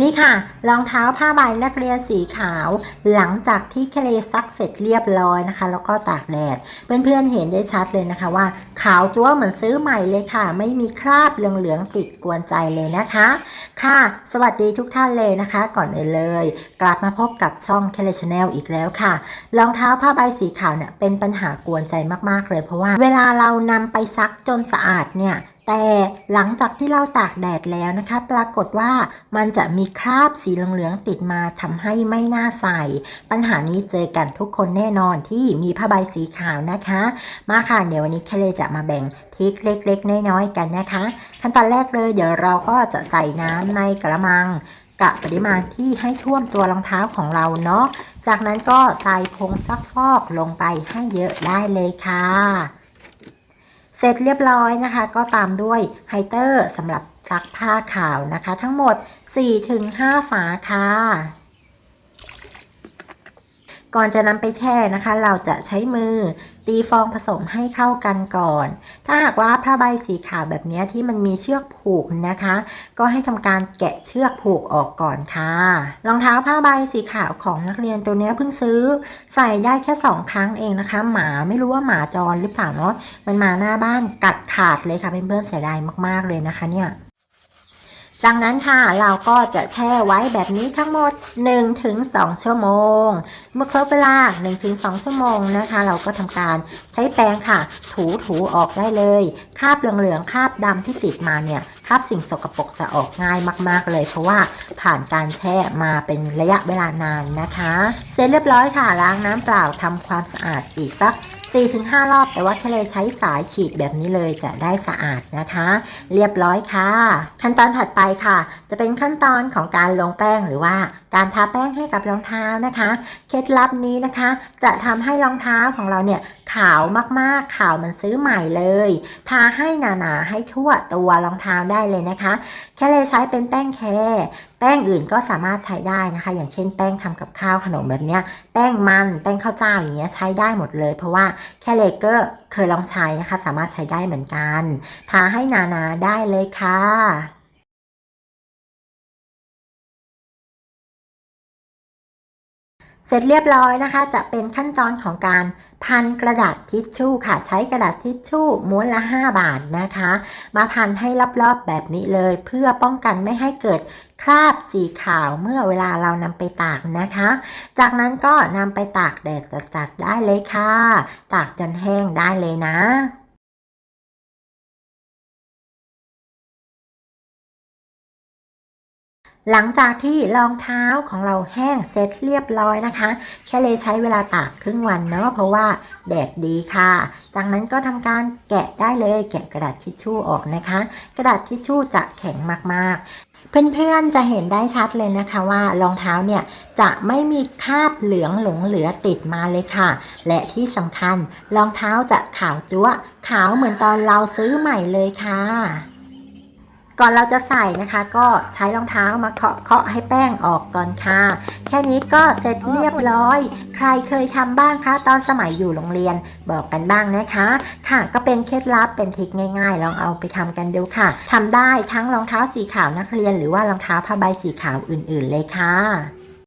นี่ค่ะรองเท้าผ้าใบนักเรียนสีขาว หลังจากที่เคเลซักเสร็จเรียบร้อยนะคะ แล้วก็ตากแดดเพื่อนๆเห็นได้ชัดเลยนะคะว่า ขาวจั๊วเหมือนซื้อใหม่เลยค่ะ ไม่มีคราบเหลืองๆติดกวนใจเลยนะคะ ค่ะ สวัสดีทุกท่านเลยนะคะ ก่อนอื่นเลย กลับมาพบกับช่องเคเลชแนลอีกแล้วค่ะรองเท้าผ้าใบสีขาวเนี่ยเป็นปัญหากวนใจมากๆเลยเพราะว่า เวลาเรานำไปซักจนสะอาดเนี่ยแต่หลังจากที่เราตากแดดแล้วนะคะ ปรากฏว่ามันจะมีคราบสีเหลืองๆติดมาทำให้ไม่น่าใส่ ปัญหานี้เจอกันทุกคนแน่นอนที่มีผ้าใบสีขาวนะคะ มาค่ะเดี๋ยววันนี้แคเลจะมาแบ่งทริคเล็กๆ น้อยๆ กันนะคะ ขั้นตอนแรกเลยเดี๋ยวเราก็จะใส่น้ำในกระมังกะปริมาณที่ให้ท่วมตัวรองเท้าของเราเนาะ จากนั้นก็ใส่ผงซักฟอกลงไปให้เยอะได้เลยค่ะ เสร็จเรียบร้อยนะคะ ก็ตามด้วยไฮเตอร์สำหรับซักผ้าขาวนะคะ ทั้งหมด 4-5 ฝาค่ะก่อนจะนำไปแช่นะคะ เราจะใช้มือ ตีฟองผสมให้เข้ากันก่อน ถ้าหากว่าผ้าใบสีขาวแบบนี้ที่มันมีเชือกผูกนะคะ ก็ให้ทำการแกะเชือกผูกออกก่อนค่ะ รองเท้าผ้าใบสีขาวของนักเรียนตัวนี้เพิ่งซื้อ ใส่ได้แค่สองครั้งเองนะคะ หมาไม่รู้ว่าหมาจรหรือเปล่าเนาะมันมาหน้าบ้านกัดขาดเลยค่ะเพื่อนๆเสียดายมากๆเลยนะคะเนี่ย จากนั้นค่ะเราก็จะแช่ไว้แบบนี้ทั้งหมด 1-2 ชั่วโมง เมื่อครบเวลา 1-2 ชั่วโมงนะคะ เราก็ทำการใช้แปรงค่ะ ถูถูออกได้เลยคราบเหลืองๆคราบดำที่ติดมาเนี่ยคราบสิ่งสกปรกจะออกง่ายมาก ๆ เลย เพราะว่าผ่านการแช่มาเป็นระยะเวลานานนะคะ เสร็จเรียบร้อยค่ะล้างน้ำเปล่าทำความสะอาดอีกสัก 4-5 รอบ แต่ว่าแค่เลยใช้สายฉีดแบบนี้เลยจะได้สะอาดนะคะ เรียบร้อยค่ะ ขั้นตอนถัดไปค่ะ จะเป็นขั้นตอนของการลงแป้งหรือว่าการทาแป้งให้กับรองเท้านะคะ เคล็ดลับนี้นะคะ จะทำให้รองเท้าของเราเนี่ย ขาวมากๆ ขาวมันซื้อใหม่เลย ทาให้หนาๆ ให้ทั่วตัวรองเท้าได้เลยนะคะ แค่เลยใช้เป็นแป้งแค่แป้งอื่นก็สามารถใช้ได้นะคะ อย่างเช่นแป้งทำกับข้าวขนมแบบเนี้ย แป้งมัน แป้งข้าวเจ้าอย่างเงี้ยใช้ได้หมดเลย เพราะว่าแค่เลเกอร์เคยลองใช้นะคะ สามารถใช้ได้เหมือนกัน ทาให้หนาๆ ได้เลยค่ะ เสร็จเรียบร้อยนะคะ จะเป็นขั้นตอนของการพันกระดาษทิชชู่ค่ะ ใช้กระดาษทิชชู่ม้วนละ 5 บาทนะคะ มาพันให้รอบๆแบบนี้เลย เพื่อป้องกันไม่ให้เกิดคราบสีขาวเมื่อเวลาเรานำไปตากนะคะ จากนั้นก็นำไปตากแดดจัดๆได้เลยค่ะ ตากจนแห้งได้เลยนะ หลังจากที่รองเท้าของเราแห้งเสร็จเรียบร้อยนะคะ แค่เลยใช้เวลาตากครึ่งวันเนาะเพราะว่าแดดดีค่ะ จากนั้นก็ทำการแกะได้เลยแกะกระดาษทิชชู่ออกนะคะ กระดาษทิชชู่จะแข็งมากๆ เพื่อนๆจะเห็นได้ชัดเลยนะคะว่ารองเท้าเนี่ยจะไม่มีคราบเหลืองหลงเหลือติดมาเลยค่ะ และที่สำคัญรองเท้าจะขาวจั๊วขาวเหมือนตอนเราซื้อใหม่เลยค่ะ ก่อนเราจะใส่นะคะ ก็ใช้รองเท้ามาเคาะเคาะให้แป้งออกก่อนค่ะ แค่นี้ก็เสร็จเรียบร้อย ใครเคยทำบ้างคะตอนสมัยอยู่โรงเรียนบอกกันบ้างนะคะ ค่ะก็เป็นเคล็ดลับเป็นทริคง่าย ๆ ลองเอาไปทำกันดูค่ะทำได้ทั้งรองเท้าสีขาวนักเรียน หรือว่ารองเท้าผ้าใบสีขาวอื่น ๆ เลยค่ะ